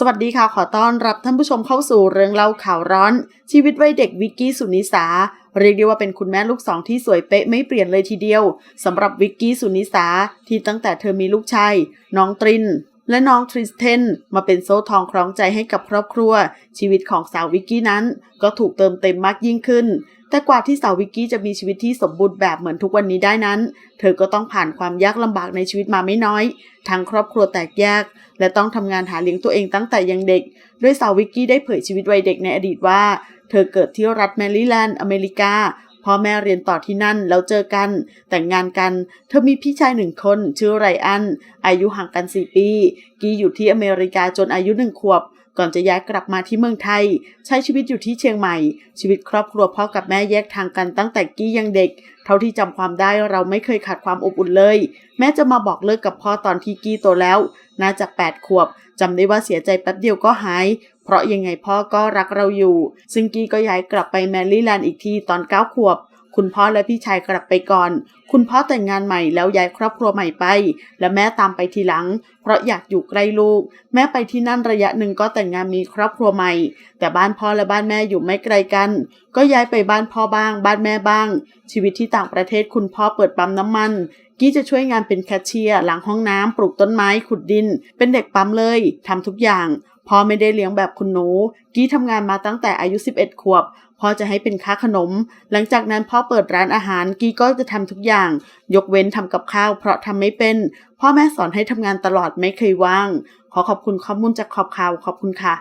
สวัสดีค่ะ ขอต้อนรับท่านผู้ชมเข้าสู่เรื่องเล่าข่าวร้อน ชีวิตวัยเด็กวิกกี้สุนิสา เรียกได้ว่าเป็นคุณแม่ลูกสองที่สวยเป๊ะไม่เปลี่ยนเลยทีเดียวสำหรับวิกกี้สุนิสาที่ตั้งแต่เธอมีลูกชายน้องตริน และน้องทริสเทนมาเป็นโซ่ทองคล้องใจให้กับครอบครัว ชีวิตของสาววิกกี้นั้น ก็ถูกเติมเต็มมากยิ่งขึ้น แต่กว่าที่สาววิกกี้จะมีชีวิตที่สมบูรณ์แบบเหมือนทุกวันนี้ได้นั้น เธอก็ต้องผ่านความยากลำบากในชีวิตมาไม่น้อยทั้งครอบครัวแตกแยก และต้องทำงานหาเลี้ยงตัวเองตั้งแต่ยังเด็กโดยสาววิกกี้ได้เผยชีวิตวัยเด็กในอดีตว่า เธอเกิดที่รัฐแมริแลนด์อเมริกา พ่อแม่เรียนต่อที่นั่นแล้วเจอกัน แต่งงานกัน เธอมีพี่ชายหนึ่งคนชื่อไรอัน อายุห่างกัน4ปี กีอยู่ที่อเมริกาจนอายุหนึ่งขวบ ก่อนจะย้ายกลับมาที่เมืองไทย ใช้ชีวิตอยู่ที่เชียงใหม่ ชีวิตครอบครัวพ่อกับแม่แยกทางกันตั้งแต่กี้ยังเด็ก เท่าที่จำความได้เราไม่เคยขาดความอบอุ่นเลย แม่จะมาบอกเลิกกับพ่อตอนที่กี้โตแล้ว น่าจะ8ขวบจำได้ว่าเสียใจแป๊บเดียวก็หาย เพราะยังไงพ่อก็รักเราอยู่ ซึ่งกี้ก็ย้ายกลับไปแมรี่แลนด์อีกทีตอน9ขวบ คุณพ่อและพี่ชายกลับไปก่อน คุณพ่อแต่งงานใหม่แล้วย้ายครอบครัวใหม่ไป และแม่ตามไปทีหลัง เพราะอยากอยู่ใกล้ลูก แม่ไปที่นั่นระยะหนึ่งก็แต่งงานมีครอบครัวใหม่ แต่บ้านพ่อและบ้านแม่อยู่ไม่ไกลกัน ก็ย้ายไปบ้านพ่อบ้าง บ้านแม่บ้าง ชีวิตที่ต่างประเทศคุณพ่อเปิดปั๊มน้ำมันกี้จะช่วยงานเป็นแคชเชียร์ล้างห้องน้ำปลูกต้นไม้ขุดดิน เป็นเด็กปั๊มเลยทำทุกอย่าง พ่อไม่ได้เลี้ยงแบบคุณหนู กี้ทำงานมาตั้งแต่อายุ 11 ขวบ พ่อจะให้เป็นค่าขนม หลังจากนั้นพ่อเปิดร้านอาหาร กี้ก็จะทำทุกอย่าง ยกเว้นทำกับข้าว เพราะทำไม่เป็น พ่อแม่สอนให้ทำงานตลอดไม่เคยว่าง ขอขอบคุณข้อมูลจากขอบข่าวขอบคุณค่ะ